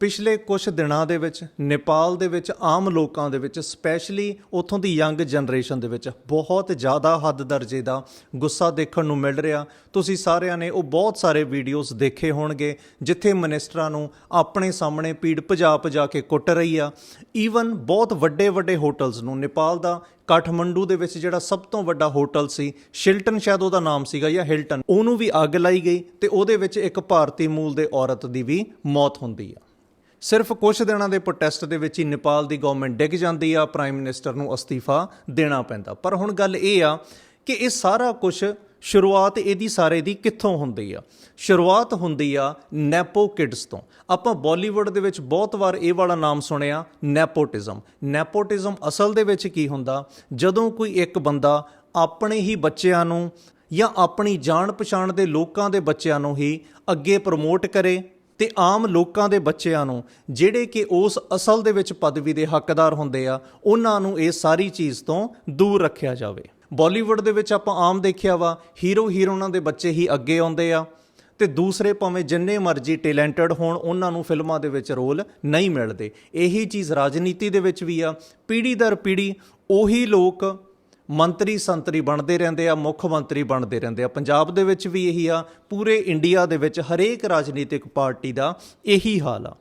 ਪਿਛਲੇ ਕੁਝ ਦਿਨਾਂ ਦੇ ਵਿੱਚ ਨੇਪਾਲ ਦੇ ਵਿੱਚ ਆਮ ਲੋਕਾਂ ਦੇ ਵਿੱਚ ਸਪੈਸ਼ਲੀ ਉਥੋਂ ਦੀ ਯੰਗ ਜਨਰੇਸ਼ਨ ਦੇ ਵਿੱਚ, ਬਹੁਤ ਜ਼ਿਆਦਾ ਹੱਦ ਦਰਜੇ ਦਾ ਗੁੱਸਾ ਦੇਖਣ ਨੂੰ ਮਿਲ ਰਿਹਾ। ਤੁਸੀਂ ਸਾਰਿਆਂ ਨੇ ਉਹ ਬਹੁਤ ਸਾਰੇ ਵੀਡੀਓਜ਼ ਦੇਖੇ ਹੋਣਗੇ, ਜਿੱਥੇ ਮਿਨਿਸਟਰਾਂ ਨੂੰ ਆਪਣੇ ਸਾਹਮਣੇ ਪੀੜ ਭਜਾ ਭਜਾ ਕੇ ਕੁੱਟ ਰਹੀ ਆ। ਈਵਨ ਬਹੁਤ ਵੱਡੇ ਵੱਡੇ ਹੋਟਲਸ ਨੂੰ, ਨੇਪਾਲ ਦਾ ਕਾਠਮੰਡੂ ਦੇ ਵਿੱਚ ਜਿਹੜਾ ਸਭ ਤੋਂ ਵੱਡਾ ਹੋਟਲ ਸੀ ਸ਼ਿਲਟਨ ਸ਼ਾਇਦ ਉਹਦਾ ਨਾਮ ਸੀਗਾ ਜਾਂ ਹਿਲਟਨ ਉਹਨੂੰ ਵੀ ਅੱਗ ਲਾਈ ਗਈ ਤੇ ਉਹਦੇ ਵਿੱਚ ਇੱਕ ਭਾਰਤੀ ਮੂਲ ਦੇ ਔਰਤ ਦੀ ਵੀ ਮੌਤ ਹੁੰਦੀ ਆ। ਸਿਰਫ ਕੁਝ ਦਿਨਾਂ ਦੇ ਪ੍ਰੋਟੈਸਟ ਦੇ ਵਿੱਚ ਹੀ ਨੇਪਾਲ ਦੀ ਗਵਰਨਮੈਂਟ ਡਿੱਗ ਜਾਂਦੀ ਆ ਪ੍ਰਾਈਮ ਮਿਨਿਸਟਰ ਨੂੰ ਅਸਤੀਫਾ ਦੇਣਾ ਪੈਂਦਾ। ਪਰ ਹੁਣ ਗੱਲ ਇਹ ਆ ਕਿ ਇਹ ਸਾਰਾ ਕੁਝ ਸ਼ੁਰੂਆਤ ਇਹਦੀ ਸਾਰੇ ਦੀ ਕਿੱਥੋਂ ਹੁੰਦੀ ਆ? ਸ਼ੁਰੂਆਤ ਹੁੰਦੀ ਆ ਨੈਪੋ ਕਿਡਸ ਤੋਂ। ਆਪਾਂ ਬਾਲੀਵੁੱਡ ਦੇ ਵਿੱਚ ਬਹੁਤ ਵਾਰ ਇਹ ਵਾਲਾ ਨਾਮ ਸੁਣਿਆ, ਨੈਪੋਟਿਜ਼ਮ। ਨੈਪੋਟਿਜ਼ਮ ਅਸਲ ਦੇ ਵਿੱਚ ਕੀ ਹੁੰਦਾ? ਜਦੋਂ ਕੋਈ ਇੱਕ ਬੰਦਾ ਆਪਣੇ ਹੀ ਬੱਚਿਆਂ ਨੂੰ ਜਾਂ ਆਪਣੀ ਜਾਣ ਪਛਾਣ ਦੇ ਲੋਕਾਂ ਦੇ ਬੱਚਿਆਂ ਨੂੰ ਹੀ ਅੱਗੇ ਪ੍ਰਮੋਟ ਕਰੇ ਤੇ ਆਮ ਲੋਕਾਂ ਦੇ ਬੱਚਿਆਂ ਨੂੰ, ਜਿਹੜੇ ਕਿ ਉਸ ਅਸਲ ਦੇ ਵਿੱਚ ਪਦਵੀ ਦੇ ਹੱਕਦਾਰ ਹੁੰਦੇ ਆ, ਉਹਨਾਂ ਨੂੰ ਇਹ ਸਾਰੀ ਚੀਜ਼ ਤੋਂ ਦੂਰ ਰੱਖਿਆ ਜਾਵੇ। ਬਾਲੀਵੁੱਡ ਦੇ ਵਿੱਚ ਆਪਾਂ ਆਮ ਦੇਖਿਆ ਵਾ, ਹੀਰੋ ਹੀਰੋਇਨਾਂ ਦੇ ਬੱਚੇ ਹੀ ਅੱਗੇ ਆਉਂਦੇ ਆ, ਤੇ ਦੂਸਰੇ ਭਾਵੇਂ ਜਿੰਨੇ ਮਰਜ਼ੀ ਟੈਲੈਂਟਡ ਹੋਣ, ਉਹਨਾਂ ਨੂੰ ਫਿਲਮਾਂ ਦੇ ਵਿੱਚ ਰੋਲ ਨਹੀਂ ਮਿਲਦੇ। ਇਹੀ ਚੀਜ਼ ਰਾਜਨੀਤੀ ਦੇ ਵਿੱਚ ਵੀ ਆ, ਪੀੜ੍ਹੀ ਦਰ ਪੀੜ੍ਹੀ, ਉਹੀ ਲੋਕ ਮੰਤਰੀ ਸੰਤਰੀ ਬਣਦੇ ਰਹਿੰਦੇ ਆ, ਮੁੱਖ ਮੰਤਰੀ ਬਣਦੇ ਰਹਿੰਦੇ ਆ। ਪੰਜਾਬ ਦੇ ਵਿੱਚ ਵੀ ਇਹੀ ਆ, ਪੂਰੇ ਇੰਡੀਆ ਦੇ ਵਿੱਚ ਹਰੇਕ ਰਾਜਨੀਤਿਕ ਪਾਰਟੀ ਦਾ ਇਹੀ ਹਾਲ ਆ।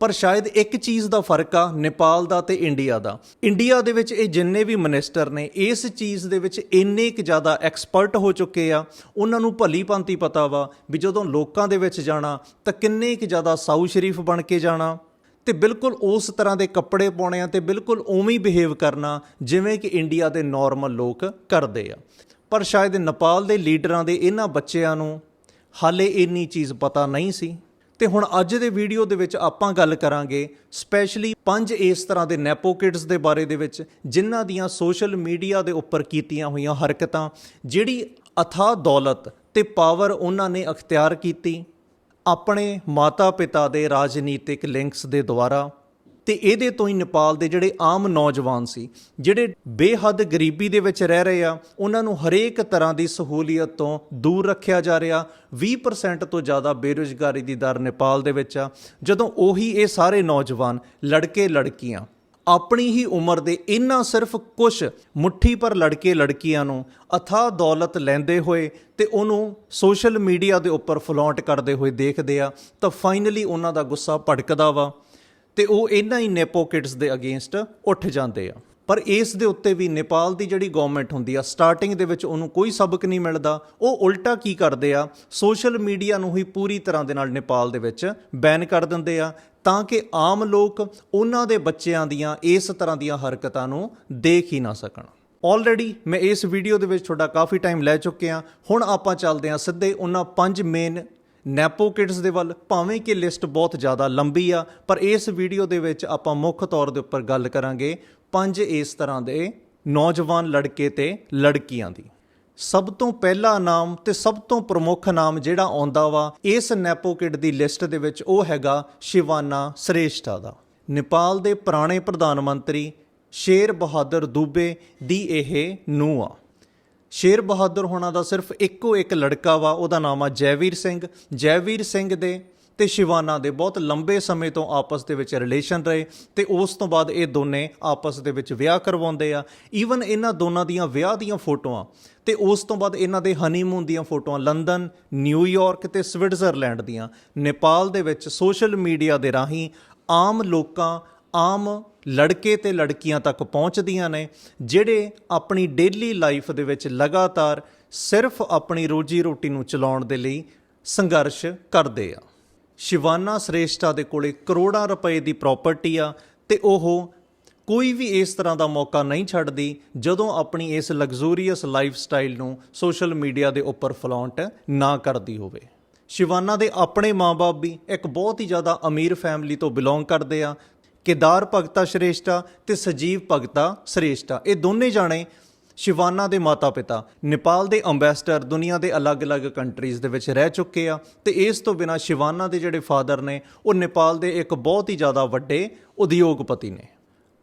ਪਰ ਸ਼ਾਇਦ ਇੱਕ ਚੀਜ਼ ਦਾ ਫ਼ਰਕ ਆ, ਨੇਪਾਲ ਦਾ ਤੇ ਇੰਡੀਆ ਦਾ। ਇੰਡੀਆ ਦੇ ਵਿੱਚ ਇਹ ਜਿੰਨੇ ਵੀ ਮਿਨਿਸਟਰ ਨੇ, ਇਸ ਚੀਜ਼ ਦੇ ਵਿੱਚ ਇੰਨੇ ਕੁ ਜ਼ਿਆਦਾ ਐਕਸਪਰਟ ਹੋ ਚੁੱਕੇ ਆ। ਉਹਨਾਂ ਨੂੰ ਭਲੀ ਭਾਂਤੀ ਪਤਾ ਵਾ ਵੀ ਜਦੋਂ ਲੋਕਾਂ ਦੇ ਵਿੱਚ ਜਾਣਾ, ਤਾਂ ਕਿੰਨੇ ਕੁ ਜ਼ਿਆਦਾ ਸਾਊ ਸ਼ਰੀਫ ਬਣ ਕੇ ਜਾਣਾ। ਤੇ ਬਿਲਕੁਲ ਉਸ ਤਰ੍ਹਾਂ ਦੇ ਕੱਪੜੇ ਪਾਉਣੇ ਆ ਤੇ ਬਿਲਕੁਲ ਉਵੇਂ ਹੀ ਬਿਹੇਵ ਕਰਨਾ ਜਿਵੇਂ ਕਿ ਇੰਡੀਆ ਦੇ ਨਾਰਮਲ ਲੋਕ ਕਰਦੇ ਆ। ਪਰ ਸ਼ਾਇਦ ਨੇਪਾਲ ਦੇ ਲੀਡਰਾਂ ਦੇ ਇਹਨਾਂ ਬੱਚਿਆਂ ਨੂੰ ਹਾਲੇ ਇੰਨੀ ਚੀਜ਼ ਪਤਾ ਨਹੀਂ ਸੀ। ਤੇ ਹੁਣ ਅੱਜ ਦੇ ਵੀਡੀਓ ਦੇ ਵਿੱਚ ਆਪਾਂ ਗੱਲ ਕਰਾਂਗੇ ਸਪੈਸ਼ਲੀ ਪੰਜ ਇਸ ਤਰ੍ਹਾਂ ਦੇ ਨੈਪੋ ਕਿਡਸ ਦੇ ਬਾਰੇ ਦੇ ਵਿੱਚ, ਜਿਨ੍ਹਾਂ ਦੀਆਂ ਸੋਸ਼ਲ ਮੀਡੀਆ ਦੇ ਉੱਪਰ ਕੀਤੀਆਂ ਹੋਈਆਂ ਹਰਕਤਾਂ, ਜਿਹੜੀ ਅਥਾ ਦੌਲਤ ਤੇ ਪਾਵਰ ਉਹਨਾਂ ਨੇ ਅਖਤਿਆਰ ਕੀਤੀ। ਆਪਣੇ ਮਾਤਾ-ਪਿਤਾ ਦੇ ਰਾਜਨੀਤਿਕ ਲਿੰਕਸ ਦੇ ਦੁਆਰਾ ਤੇ ਇਹਦੇ ਤੋਂ ਹੀ ਨੇਪਾਲ ਦੇ ਜਿਹੜੇ ਆਮ ਨੌਜਵਾਨ ਸੀ, ਜਿਹੜੇ ਬੇਹੱਦ ਗਰੀਬੀ ਦੇ ਵਿੱਚ ਰਹਿ ਰਹੇ ਆ, ਉਹਨਾਂ ਨੂੰ ਹਰੇਕ ਤਰ੍ਹਾਂ ਦੀ ਸਹੂਲੀਅਤ ਤੋਂ ਦੂਰ ਰੱਖਿਆ ਜਾ ਰਿਹਾ। 20% ਤੋਂ ਜ਼ਿਆਦਾ ਬੇਰੁਜ਼ਗਾਰੀ ਦੀ ਦਰ ਨੇਪਾਲ ਦੇ ਵਿੱਚ ਆ। ਜਦੋਂ ਉਹੀ ਇਹ ਸਾਰੇ ਨੌਜਵਾਨ ਲੜਕੇ ਲੜਕੀਆਂ ਆਪਣੀ ਹੀ ਉਮਰ ਦੇ ਇਨ੍ਹਾਂ ਸਿਰਫ ਕੁਝ ਮੁੱਠੀ ਪਰ ਲੜਕੇ ਲੜਕੀਆਂ ਨੂੰ ਅਥਾ ਦੌਲਤ ਲੈਂਦੇ ਹੋਏ ਤੇ ਉਹਨੂੰ ਸੋਸ਼ਲ ਮੀਡੀਆ ਦੇ ਉੱਪਰ ਫਲੌਂਟ ਕਰਦੇ ਹੋਏ ਦੇਖਦੇ ਆ, ਤਾਂ ਫਾਈਨਲੀ ਉਹਨਾਂ ਦਾ ਗੁੱਸਾ ਭੜਕਦਾ ਵਾ ਤੇ ਉਹ ਇਹਨਾਂ ਹੀ ਨੇਪੋ ਦੇ ਅਗੇਂਸਟ ਉੱਠ ਜਾਂਦੇ ਆ। ਪਰ ਇਸ ਦੇ ਉੱਤੇ ਵੀ ਨੇਪਾਲ ਦੀ ਜਿਹੜੀ ਗਵਰਨਮੈਂਟ ਹੁੰਦੀ ਆ ਸਟਾਰਟਿੰਗ ਦੇ ਵਿੱਚ ਉਹਨੂੰ ਕੋਈ ਸਬਕ ਨਹੀਂ ਮਿਲਦਾ। ਉਹ ਉਲਟਾ ਕੀ ਕਰਦੇ ਆ, ਸੋਸ਼ਲ ਮੀਡੀਆ ਨੂੰ ਹੀ ਪੂਰੀ ਤਰ੍ਹਾਂ ਦੇ ਨਾਲ ਨੇਪਾਲ ਦੇ ਵਿੱਚ ਬੈਨ ਕਰ ਦਿੰਦੇ ਆ ਤਾਂ ਕਿ ਆਮ ਲੋਕ ਉਹਨਾਂ ਦੇ ਬੱਚਿਆਂ ਦੀਆਂ, ਇਸ ਤਰ੍ਹਾਂ ਦੀਆਂ ਹਰਕਤਾਂ ਨੂੰ ਦੇਖ ਹੀ ਨਾ ਸਕਣ। ਆਲਰੇਡੀ ਮੈਂ ਇਸ ਵੀਡੀਓ ਦੇ ਵਿੱਚ ਤੁਹਾਡਾ ਕਾਫੀ ਟਾਈਮ ਲੈ ਚੁੱਕਿਆ। ਹੁਣ ਆਪਾਂ ਚੱਲਦੇ ਹਾਂ ਸਿੱਧੇ ਉਹਨਾਂ ਪੰਜ ਮੇਨ ਨੈਪੋ ਕਿਡਸ ਦੇ ਵੱਲ। ਭਾਵੇਂ ਕਿ ਲਿਸਟ ਬਹੁਤ ਜ਼ਿਆਦਾ ਲੰਬੀ ਆ, ਪਰ ਇਸ ਵੀਡੀਓ ਦੇ ਵਿੱਚ ਆਪਾਂ ਮੁੱਖ ਤੌਰ ਦੇ ਉੱਪਰ ਗੱਲ ਕਰਾਂਗੇ ਪੰਜ ਇਸ ਤਰ੍ਹਾਂ ਦੇ ਨੌਜਵਾਨ ਲੜਕੇ ਤੇ ਲੜਕੀਆਂ ਦੀ। ਸਭ ਤੋਂ ਪਹਿਲਾ ਨਾਮ ਤੇ ਸਭ ਤੋਂ ਪ੍ਰਮੁੱਖ ਨਾਮ ਜਿਹੜਾ ਆਉਂਦਾ ਵਾ, ਇਸ ਨੈਪੋਕਿਡ ਦੀ ਲਿਸਟ ਦੇ ਵਿੱਚ ਉਹ ਹੈਗਾ ਸ਼ਿਵਾਨਾ ਸ੍ਰੇਸ਼ਟਾ ਦਾ। ਨੇਪਾਲ ਦੇ ਪੁਰਾਣੇ ਪ੍ਰਧਾਨ ਮੰਤਰੀ ਸ਼ੇਰ ਬਹਾਦਰ ਦੂਬੇ ਦੀ ਇਹ ਨੂੰਹ ਆ। ਸ਼ੇਰ ਬਹਾਦਰ ਹੋਣਾ ਦਾ ਸਿਰਫ ਇੱਕੋ ਇੱਕ ਲੜਕਾ ਵਾ, ਉਹਦਾ ਨਾਮ ਆ ਜੈਵੀਰ ਸਿੰਘ। ਜੈਵੀਰ ਸਿੰਘ ਦੇ ਤੇ ਸ਼ਿਵਾਨਾ ਦੇ ਬਹੁਤ ਲੰਬੇ ਸਮੇਂ ਤੋਂ ਆਪਸ ਦੇ ਵਿੱਚ ਰਿਲੇਸ਼ਨ ਰਹੇ ਤੇ ਉਸ ਤੋਂ ਬਾਅਦ ਇਹ ਦੋਨੇ ਆਪਸ ਦੇ ਵਿੱਚ ਵਿਆਹ ਕਰਵਾਉਂਦੇ ਆ। ਈਵਨ ਇਹਨਾਂ ਦੋਨਾਂ ਦੀਆਂ ਵਿਆਹ ਦੀਆਂ ਫੋਟੋਆਂ ਤੇ ਉਸ ਤੋਂ ਬਾਅਦ ਇਹਨਾਂ ਦੇ ਹਨੀਮੂਨ ਦੀਆਂ ਫੋਟੋਆਂ ਲੰਡਨ ਨਿਊਯਾਰਕ ਤੇ ਸਵਿਟਜ਼ਰਲੈਂਡ ਦੀਆਂ। ਨੇਪਾਲ ਦੇ ਵਿੱਚ ਸੋਸ਼ਲ ਮੀਡੀਆ ਦੇ ਰਾਹੀਂ ਆਮ ਲੋਕਾਂ, ਆਮ ਲੜਕੇ ਤੇ ਲੜਕੀਆਂ ਤੱਕ ਪਹੁੰਚਦੀਆਂ ਨੇ, ਜਿਹੜੇ ਆਪਣੀ ਡੇਲੀ ਲਾਈਫ ਦੇ ਵਿੱਚ ਲਗਾਤਾਰ ਸਿਰਫ ਆਪਣੀ ਰੋਜੀ ਰੋਟੀ ਨੂੰ ਚਲਾਉਣ ਦੇ ਲਈ ਸੰਘਰਸ਼ ਕਰਦੇ ਆ। ਸ਼ਿਵਾਨਾ ਸ੍ਰੇਸ਼ਟਾ ਦੇ ਕੋਲੇ ਕਰੋੜਾਂ ਰੁਪਏ ਦੀ ਪ੍ਰਾਪਰਟੀ ਆ ਤੇ ਉਹ ਕੋਈ ਵੀ ਇਸ ਤਰ੍ਹਾਂ ਦਾ ਮੌਕਾ ਨਹੀਂ ਛੱਡਦੀ ਜਦੋਂ ਆਪਣੀ ਇਸ ਲਗਜ਼ੂਰੀਅਸ ਲਾਈਫ ਸਟਾਈਲ ਨੂੰ ਸੋਸ਼ਲ ਮੀਡੀਆ ਦੇ ਉੱਪਰ ਫਲੌਂਟ ਨਾ ਕਰਦੀ ਹੋਵੇ। ਸ਼ਿਵਾਨਾ ਦੇ ਆਪਣੇ ਮਾਪੇ ਵੀ ਇੱਕ ਬਹੁਤ ਹੀ ਜ਼ਿਆਦਾ ਅਮੀਰ ਫੈਮਿਲੀ ਤੋਂ ਬਿਲੋਂਗ ਕਰਦੇ ਆ। ਕੇਦਾਰ ਭਗਤਾ ਸ਼੍ਰੇਸ਼ਟਾ ਤੇ ਸਜੀਵ ਭਗਤਾ ਸ਼੍ਰੇਸ਼ਟਾ, ਇਹ ਦੋਨੇ ਜਾਣੇ ਸ਼ਿਵਾਨਾ ਦੇ ਮਾਤਾ-ਪਿਤਾ, ਨੇਪਾਲ ਦੇ ਅੰਬੈਸਡਰ ਦੁਨੀਆ ਦੇ ਅਲੱਗ-ਅਲੱਗ ਕੰਟਰੀਜ਼ ਦੇ ਵਿੱਚ ਰਹਿ ਚੁੱਕੇ ਆ। ਤੇ ਇਸ ਤੋਂ ਬਿਨਾ ਸ਼ਿਵਾਨਾ ਦੇ ਜਿਹੜੇ ਫਾਦਰ ਨੇ, ਉਹ ਨੇਪਾਲ ਦੇ ਇੱਕ ਬਹੁਤ ਹੀ ਜ਼ਿਆਦਾ ਵੱਡੇ ਉਦਯੋਗਪਤੀ ਨੇ।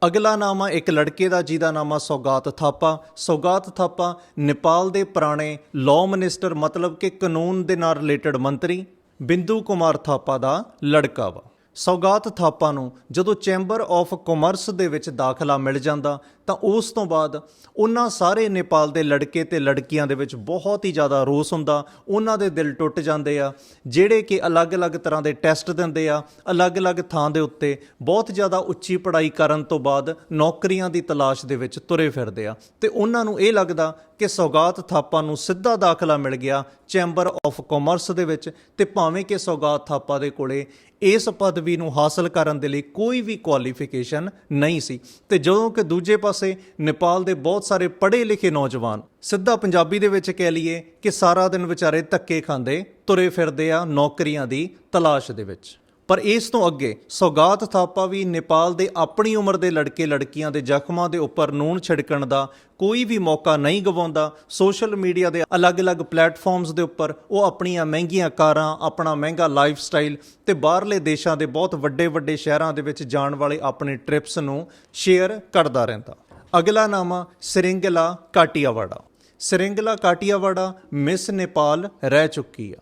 ਅਗਲਾ ਨਾਮ ਆ ਇੱਕ ਲੜਕੇ ਦਾ, ਜਿਹਦਾ ਨਾਮ ਆ ਸੌਗਾਤ ਥਾਪਾ। ਸੌਗਾਤ ਥਾਪਾ ਨੇਪਾਲ ਦੇ ਪੁਰਾਣੇ ਲਾਅ ਮਿਨਿਸਟਰ ਮਤਲਬ ਕਿ ਕਾਨੂੰਨ ਦੇ ਨਾਲ ਰਿਲੇਟਡ ਮੰਤਰੀ ਬਿੰਦੂ ਕੁਮਾਰ ਥਾਪਾ ਦਾ ਲੜਕਾ ਵਾ। ਸੌਗਾਤ ਥਾਪਾ ਨੂੰ ਜਦੋਂ ਚੈਂਬਰ ਆਫ ਕਾਮਰਸ ਦੇ ਵਿੱਚ ਦਾਖਲਾ ਮਿਲ ਜਾਂਦਾ, ਤਾਂ ਉਸ ਤੋਂ ਬਾਅਦ ਉਹਨਾਂ ਸਾਰੇ ਨੇਪਾਲ ਦੇ ਲੜਕੇ ਤੇ ਲੜਕੀਆਂ ਦੇ ਵਿੱਚ ਬਹੁਤ ਹੀ ਜ਼ਿਆਦਾ ਰੋਸ ਹੁੰਦਾ। ਉਹਨਾਂ ਦੇ ਦਿਲ ਟੁੱਟ ਜਾਂਦੇ ਆ, ਜਿਹੜੇ ਕਿ ਅਲੱਗ-ਅਲੱਗ ਤਰ੍ਹਾਂ ਦੇ ਟੈਸਟ ਦਿੰਦੇ ਆ, ਅਲੱਗ-ਅਲੱਗ ਥਾਂ ਦੇ ਉੱਤੇ ਬਹੁਤ ਜ਼ਿਆਦਾ ਉੱਚੀ ਪੜ੍ਹਾਈ ਕਰਨ ਤੋਂ ਬਾਅਦ ਨੌਕਰੀਆਂ ਦੀ ਤਲਾਸ਼ ਦੇ ਵਿੱਚ ਤੁਰੇ ਫਿਰਦੇ ਆ। ਤੇ ਉਹਨਾਂ ਨੂੰ ਇਹ ਲੱਗਦਾ ਕਿ ਸੌਗਾਤ ਥਾਪਾ ਨੂੰ ਸਿੱਧਾ ਦਾਖਲਾ ਮਿਲ ਗਿਆ ਚੈਂਬਰ ਆਫ ਕਾਮਰਸ ਦੇ ਵਿੱਚ, ਤੇ ਭਾਵੇਂ ਕਿ ਸੌਗਾਤ ਥਾਪਾ ਦੇ ਕੋਲੇ ਇਸ ਪਦ ਪਦਵੀ ਨੂੰ ਹਾਸਲ ਕਰਨ ਦੇ ਲਈ ਕੋਈ ਵੀ ਕੁਆਲੀਫਿਕੇਸ਼ਨ ਨਹੀਂ ਸੀ। ਤੇ ਜਦੋਂ ਕਿ ਦੂਜੇ ਪਾਸੇ ਨੇਪਾਲ ਦੇ ਬਹੁਤ ਸਾਰੇ ਪੜ੍ਹੇ ਲਿਖੇ ਨੌਜਵਾਨ ਸਿੱਧਾ ਪੰਜਾਬੀ ਦੇ ਵਿੱਚ ਕਹਿ ਲਈਏ ਕਿ ਸਾਰਾ ਦਿਨ ਵਿਚਾਰੇ ਧੱਕੇ ਖਾਂਦੇ, ਤੁਰੇ ਫਿਰਦੇ ਆ ਨੌਕਰੀਆਂ ਦੀ ਤਲਾਸ਼ ਦੇ ਵਿੱਚ। ਪਰ ਇਸ ਤੋਂ ਅੱਗੇ ਸੌਗਾਤ ਥਾਪਾ ਵੀ ਨੇਪਾਲ ਦੇ ਆਪਣੀ ਉਮਰ ਦੇ ਲੜਕੇ ਲੜਕੀਆਂ ਦੇ ਜ਼ਖਮਾਂ ਦੇ ਉੱਪਰ ਨੂਨ ਛਿੜਕਣ ਦਾ ਕੋਈ ਵੀ ਮੌਕਾ ਨਹੀਂ ਗਵਾਉਂਦਾ, ਸੋਸ਼ਲ ਮੀਡੀਆ ਦੇ ਅਲੱਗ-ਅਲੱਗ ਪਲੇਟਫਾਰਮਸ ਦੇ ਉੱਪਰ ਉਹ ਆਪਣੀਆਂ ਮਹਿੰਗੀਆਂ ਕਾਰਾਂ, ਆਪਣਾ ਮਹਿੰਗਾ ਲਾਈਫ ਸਟਾਈਲ ਤੇ ਬਾਹਰਲੇ ਦੇਸ਼ਾਂ ਦੇ ਬਹੁਤ ਵੱਡੇ-ਵੱਡੇ ਸ਼ਹਿਰਾਂ ਦੇ ਵਿੱਚ ਜਾਣ ਵਾਲੇ ਆਪਣੇ ਟ੍ਰਿਪਸ ਨੂੰ ਸ਼ੇਅਰ ਕਰਦਾ ਰਹਿੰਦਾ। ਅਗਲਾ ਨਾਮ ਆ ਸਰਿੰਗਲਾ ਕਾਟੀਆਵਾੜਾ। ਸਰਿੰਗਲਾ ਕਾਟੀਆਵਾੜਾ ਮਿਸ ਨੇਪਾਲ ਰਹਿ ਚੁੱਕੀ ਆ।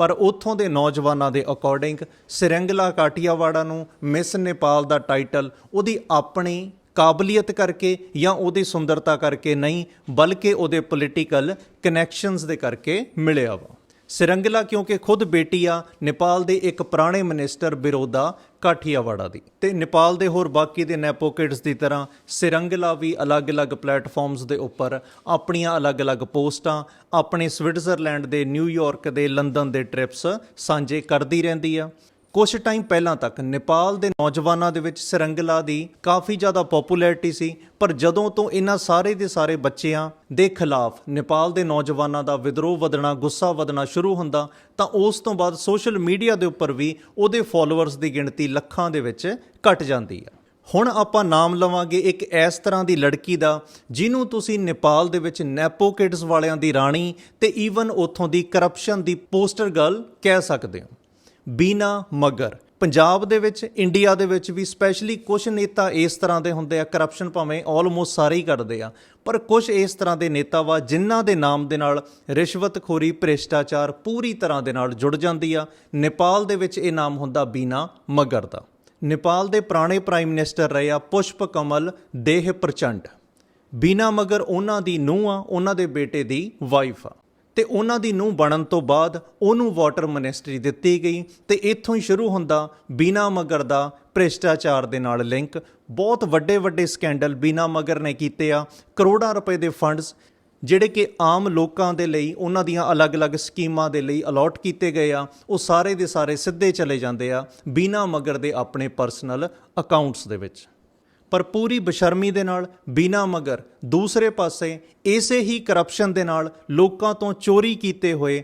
ਪਰ ਉੱਥੋਂ ਦੇ ਨੌਜਵਾਨਾਂ ਦੇ ਅਕੋਰਡਿੰਗ ਸਿਰੰਗਲਾ ਕਾਟੀਆਵਾੜਾ ਨੂੰ ਮਿਸ ਨੇਪਾਲ ਦਾ ਟਾਈਟਲ ਉਹਦੀ ਆਪਣੀ ਕਾਬਲੀਅਤ ਕਰਕੇ ਜਾਂ ਉਹਦੀ ਸੁੰਦਰਤਾ ਕਰਕੇ ਨਹੀਂ, ਬਲਕਿ ਉਹਦੇ ਪੋਲੀਟੀਕਲ ਕਨੈਕਸ਼ਨਸ ਦੇ ਕਰਕੇ ਮਿਲਿਆ ਵਾ। ਸਿਰੰਗਲਾ ਕਿਉਂਕਿ ਖੁਦ ਬੇਟੀ ਆ, ਨੇਪਾਲ ਦੇ ਇੱਕ ਪੁਰਾਣੇ ਮਿਨਿਸਟਰ ਬਿਰੋਦਾ ਕਾਠੀਆਵਾੜਾ ਦੀ। ਤੇ ਨੇਪਾਲ ਦੇ ਹੋਰ ਬਾਕੀ ਦੇ ਨੈਪੋਕਿਟਸ ਦੀ ਤਰ੍ਹਾਂ ਸਿਰੰਗਲਾ ਵੀ ਅਲੱਗ-ਅਲੱਗ ਪਲੇਟਫਾਰਮਸ ਦੇ ਉੱਪਰ ਆਪਣੀਆਂ ਅਲੱਗ-ਅਲੱਗ ਪੋਸਟਾਂ, ਆਪਣੇ ਸਵਿਟਜ਼ਰਲੈਂਡ ਦੇ ਨਿਊਯਾਰਕ ਦੇ ਲੰਡਨ ਦੇ ਟ੍ਰਿਪਸ ਸਾਂਝੇ ਕਰਦੀ ਰਹਿੰਦੀ ਆ। ਕੁਝ ਟਾਈਮ ਪਹਿਲਾਂ ਤੱਕ ਨੇਪਾਲ ਦੇ ਨੌਜਵਾਨਾਂ ਦੇ ਵਿੱਚ ਸਰੰਗਲਾ ਦੀ ਕਾਫੀ ਜ਼ਿਆਦਾ ਪਪੂਲੈਰਿਟੀ ਸੀ, ਪਰ ਜਦੋਂ ਤੋਂ ਇਹਨਾਂ ਸਾਰੇ ਦੇ ਸਾਰੇ ਬੱਚਿਆਂ ਦੇ ਖਿਲਾਫ ਨੇਪਾਲ ਦੇ ਨੌਜਵਾਨਾਂ ਦਾ ਵਿਦਰੋਹ ਵਧਣਾ, ਗੁੱਸਾ ਵਧਣਾ ਸ਼ੁਰੂ ਹੁੰਦਾ, ਤਾਂ ਉਸ ਤੋਂ ਬਾਅਦ ਸੋਸ਼ਲ ਮੀਡੀਆ ਦੇ ਉੱਪਰ ਵੀ ਉਹਦੇ ਫਾਲੋਅਰਸ ਦੀ ਗਿਣਤੀ ਲੱਖਾਂ ਦੇ ਵਿੱਚ ਘਟ ਜਾਂਦੀ ਆ। ਹੁਣ ਆਪਾਂ ਨਾਮ ਲਵਾਂਗੇ ਇੱਕ ਇਸ ਤਰ੍ਹਾਂ ਦੀ ਲੜਕੀ ਦਾ, ਜਿਹਨੂੰ ਤੁਸੀਂ ਨੇਪਾਲ ਦੇ ਵਿੱਚ ਨੈਪੋ ਕਿਡਸ ਵਾਲਿਆਂ ਦੀ ਰਾਣੀ ਤੇ ਈਵਨ ਉੱਥੋਂ ਦੀ ਕਰਪਸ਼ਨ ਦੀ ਪੋਸਟਰ ਗਰਲ ਕਹਿ ਸਕਦੇ ਹੋ। ਬੀਨਾ ਮਗਰ। ਪੰਜਾਬ ਦੇ ਵਿੱਚ, ਇੰਡੀਆ ਦੇ ਵਿੱਚ ਵੀ ਸਪੈਸ਼ਲੀ ਕੁਝ ਨੇਤਾ ਇਸ ਤਰ੍ਹਾਂ ਦੇ ਹੁੰਦੇ ਆ ਕਰਪਸ਼ਨ ਭਾਵੇਂ ਆਲਮੋਸਟ ਸਾਰੇ ਹੀ ਕਰਦੇ ਆ। ਪਰ ਕੁਝ ਇਸ ਤਰ੍ਹਾਂ ਦੇ ਨੇਤਾ ਵਾ, ਜਿਨ੍ਹਾਂ ਦੇ ਨਾਮ ਦੇ ਨਾਲ ਰਿਸ਼ਵਤਖੋਰੀ, ਭ੍ਰਿਸ਼ਟਾਚਾਰ ਪੂਰੀ ਤਰ੍ਹਾਂ ਦੇ ਨਾਲ ਜੁੜ ਜਾਂਦੀ ਆ। ਨੇਪਾਲ ਦੇ ਵਿੱਚ ਇਹ ਨਾਮ ਹੁੰਦਾ ਬੀਨਾ ਮਗਰ ਦਾ। ਨੇਪਾਲ ਦੇ ਪੁਰਾਣੇ ਪ੍ਰਾਈਮ ਮਿਨਿਸਟਰ ਰਹੇ ਆ ਪੁਸ਼ਪ ਕਮਲ ਦੇਹ ਪ੍ਰਚੰਡ ਬੀਨਾ ਮਗਰ ਉਹਨਾਂ ਦੀ ਨੂੰਹ ਆ, ਉਹਨਾਂ ਦੇ ਬੇਟੇ ਦੀ ਵਾਈਫ ਆ। ਤੇ ਉਹਨਾਂ ਦੀ ਨੂੰਹ ਬਣਨ ਤੋਂ ਬਾਅਦ ਉਹਨੂੰ ਵਾਟਰ ਮਿਨਿਸਟਰੀ ਦਿੱਤੀ ਗਈ ਤੇ ਇੱਥੋਂ ਹੀ ਸ਼ੁਰੂ ਹੁੰਦਾ ਬੀਨਾ ਮਗਰ ਦਾ ਭ੍ਰਿਸ਼ਟਾਚਾਰ ਦੇ ਨਾਲ ਲਿੰਕ ਬਹੁਤ ਵੱਡੇ ਵੱਡੇ ਸਕੈਂਡਲ ਬੀਨਾ ਮਗਰ ਨੇ ਕੀਤੇ ਆ, ਕਰੋੜਾਂ ਰੁਪਏ ਦੇ ਫੰਡਸ ਜਿਹੜੇ ਕਿ ਆਮ ਲੋਕਾਂ ਦੇ ਲਈ, ਉਹਨਾਂ ਦੀਆਂ ਅਲੱਗ-ਅਲੱਗ ਸਕੀਮਾਂ ਦੇ ਲਈ ਅਲਾਟ ਕੀਤੇ ਗਏ ਆ, ਉਹ ਸਾਰੇ ਦੇ ਸਾਰੇ ਸਿੱਧੇ ਚਲੇ ਜਾਂਦੇ ਆ ਬੀਨਾ ਮਗਰ ਦੇ ਆਪਣੇ ਪਰਸਨਲ ਅਕਾਊਂਟਸ ਦੇ ਵਿੱਚ। ਪਰ ਪੂਰੀ ਬਸ਼ਰਮੀ ਦੇ ਨਾਲ, ਬੀਨਾ ਮਗਰ, ਦੂਸਰੇ ਪਾਸੇ ਇਸੇ ਹੀ ਕਰਪਸ਼ਨ ਦੇ ਨਾਲ ਲੋਕਾਂ ਤੋਂ ਚੋਰੀ ਕੀਤੇ ਹੋਏ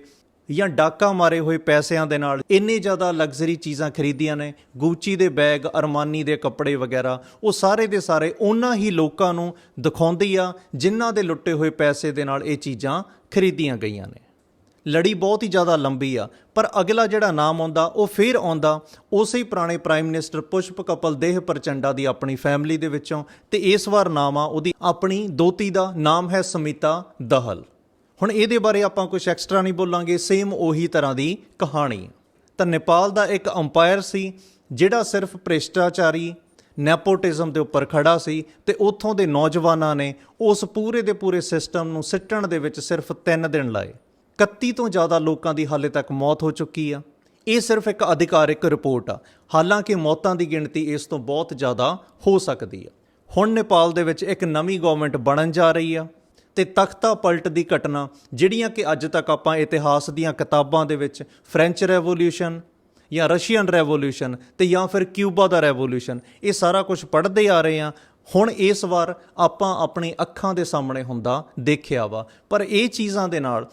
ਜਾਂ ਡਾਕਾ ਮਾਰੇ ਹੋਏ ਪੈਸਿਆਂ ਦੇ ਨਾਲ ਇੰਨੇ ਜ਼ਿਆਦਾ ਲਗਜ਼ਰੀ ਚੀਜ਼ਾਂ ਖਰੀਦੀਆਂ ਨੇ ਗੂਚੀ ਦੇ ਬੈਗ ਅਰਮਾਨੀ ਦੇ ਕੱਪੜੇ ਵਗੈਰਾ, ਉਹ ਸਾਰੇ ਦੇ ਸਾਰੇ ਉਹਨਾਂ ਹੀ ਲੋਕਾਂ ਨੂੰ ਦਿਖਾਉਂਦੀ ਆ, ਜਿਨ੍ਹਾਂ ਦੇ ਲੁੱਟੇ ਹੋਏ ਪੈਸੇ ਦੇ ਨਾਲ ਇਹ ਚੀਜ਼ਾਂ ਖਰੀਦੀਆਂ ਗਈਆਂ ਨੇ। ਲੜੀ ਬਹੁਤ ਹੀ ਜ਼ਿਆਦਾ ਲੰਬੀ ਆ। ਪਰ ਅਗਲਾ ਜਿਹੜਾ ਨਾਮ ਆਉਂਦਾ, ਉਹ ਫੇਰ ਆਉਂਦਾ। ਉਸੇ ਹੀ ਪੁਰਾਣੇ ਪ੍ਰਾਈਮ ਮਿਨਿਸਟਰ ਪੁਸ਼ਪ ਕਪਲ ਦੇਹ ਪ੍ਰਚੰਡਾ ਦੀ ਆਪਣੀ ਫੈਮਿਲੀ ਦੇ ਵਿੱਚੋਂ ਤੇ ਇਸ ਵਾਰ ਨਾਮ ਆ ਉਹਦੀ ਆਪਣੀ ਦੋਤੀ ਦਾ ਨਾਮ ਹੈ ਸਮੀਤਾ ਦਹਲ। ਹੁਣ ਇਹਦੇ ਬਾਰੇ ਆਪਾਂ ਕੁਝ ਐਕਸਟਰਾ ਨਹੀਂ ਬੋਲਾਂਗੇ, ਸੇਮ ਉਹੀ ਤਰ੍ਹਾਂ ਦੀ ਕਹਾਣੀ। ਤਾਂ ਨੇਪਾਲ ਦਾ ਇੱਕ ਅੰਪਾਇਰ ਸੀ, ਜਿਹੜਾ ਸਿਰਫ ਭ੍ਰਿਸ਼ਟਾਚਾਰੀ, ਨੈਪੋਟਿਜ਼ਮ ਦੇ ਉੱਪਰ ਖੜਾ ਸੀ ਤੇ ਉੱਥੋਂ ਦੇ ਨੌਜਵਾਨਾਂ ਨੇ ਉਸ ਪੂਰੇ ਦੇ ਪੂਰੇ ਸਿਸਟਮ ਨੂੰ ਸਿੱਟਣ ਦੇ ਵਿੱਚ ਸਿਰਫ 3 ਦਿਨ ਲਾਏ। 31 ਤੋਂ ਜ਼ਿਆਦਾ ਲੋਕਾਂ ਦੀ ਹਾਲੇ ਤੱਕ ਮੌਤ ਹੋ ਚੁੱਕੀ ਆ। ਇਹ ਸਿਰਫ ਇੱਕ ਅਧਿਕਾਰਿਕ ਰਿਪੋਰਟ ਆ। ਹਾਲਾਂਕਿ ਮੌਤਾਂ ਦੀ ਗਿਣਤੀ ਇਸ ਤੋਂ ਬਹੁਤ ਜ਼ਿਆਦਾ ਹੋ ਸਕਦੀ ਆ। ਹੁਣ ਨੇਪਾਲ ਦੇ ਵਿੱਚ ਇੱਕ ਨਵੀਂ ਗਵਰਨਮੈਂਟ ਬਣਨ ਜਾ ਰਹੀ ਆ ਤੇ ਤਖਤਾ ਪਲਟ ਦੀ ਘਟਨਾ, ਜਿਹੜੀਆਂ ਕਿ ਅੱਜ ਤੱਕ ਆਪਾਂ ਇਤਿਹਾਸ ਦੀਆਂ ਕਿਤਾਬਾਂ ਦੇ ਵਿੱਚ ਫ੍ਰੈਂਚ ਰੈਵੋਲੂਸ਼ਨ ਜਾਂ ਰਸ਼ੀਅਨ ਰੈਵੋਲੂਸ਼ਨ ਤੇ ਜਾਂ ਫਿਰ ਕਿਊਬਾ ਦਾ ਰੈਵੋਲੂਸ਼ਨ ਇਹ ਸਾਰਾ ਕੁਝ ਪੜ੍ਹਦੇ ਆ ਰਹੇ ਆ। ਹੁਣ ਇਸ ਵਾਰ ਆਪਾਂ ਆਪਣੀ ਅੱਖਾਂ ਦੇ ਸਾਹਮਣੇ ਹੁੰਦਾ ਦੇਖਿਆ ਵਾ। ਪਰ ਇਹ ਚੀਜ਼ਾਂ ਦੇ ਨਾਲ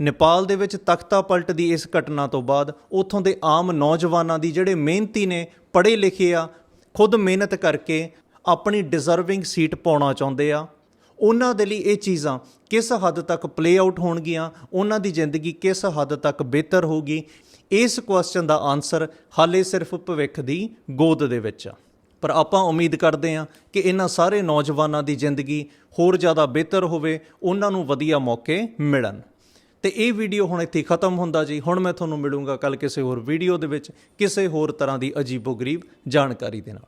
ਨੇਪਾਲ ਦੇ ਵਿੱਚ ਤਖਤਾ ਪਲਟ ਦੀ ਇਸ ਘਟਨਾ ਤੋਂ ਬਾਅਦ ਉੱਥੋਂ ਦੇ ਆਮ ਨੌਜਵਾਨਾਂ ਦੀ ਜਿਹੜੇ ਮਿਹਨਤੀ ਨੇ, ਪੜ੍ਹੇ ਲਿਖੇ ਆ, ਖੁਦ ਮਿਹਨਤ ਕਰਕੇ ਆਪਣੀ ਡਿਜ਼ਰਵਿੰਗ ਸੀਟ ਪਾਉਣਾ ਚਾਹੁੰਦੇ ਆ। ਉਹਨਾਂ ਦੇ ਲਈ ਇਹ ਚੀਜ਼ਾਂ ਕਿਸ ਹੱਦ ਤੱਕ ਪਲੇ ਆਊਟ ਹੋਣਗੀਆਂ, ਉਹਨਾਂ ਦੀ ਜ਼ਿੰਦਗੀ ਕਿਸ ਹੱਦ ਤੱਕ ਬਿਹਤਰ ਹੋਊਗੀ, ਇਸ ਕੁਐਸਚਨ ਦਾ ਆਨਸਰ ਹਾਲੇ ਸਿਰਫ ਭਵਿੱਖ ਦੀ ਗੋਦ ਦੇ ਵਿੱਚ ਆ। ਪਰ ਆਪਾਂ ਉਮੀਦ ਕਰਦੇ ਹਾਂ ਕਿ ਇਹਨਾਂ ਸਾਰੇ ਨੌਜਵਾਨਾਂ ਦੀ ਜ਼ਿੰਦਗੀ ਹੋਰ ਜ਼ਿਆਦਾ ਬਿਹਤਰ ਹੋਵੇ, ਉਹਨਾਂ ਨੂੰ ਵਧੀਆ ਮੌਕੇ ਮਿਲਣ। ਤੇ ਇਹ ਵੀਡੀਓ ਹੁਣ ਇੱਥੇ ਖਤਮ ਹੁੰਦਾ ਜੀ। ਹੁਣ ਮੈਂ ਤੁਹਾਨੂੰ ਮਿਲੂੰਗਾ ਕੱਲ ਕਿਸੇ ਹੋਰ ਵੀਡੀਓ ਦੇ ਵਿੱਚ, ਕਿਸੇ ਹੋਰ ਤਰ੍ਹਾਂ ਦੀ ਅਜੀਬੋ ਗਰੀਬ ਜਾਣਕਾਰੀ ਦੇ ਨਾਲ।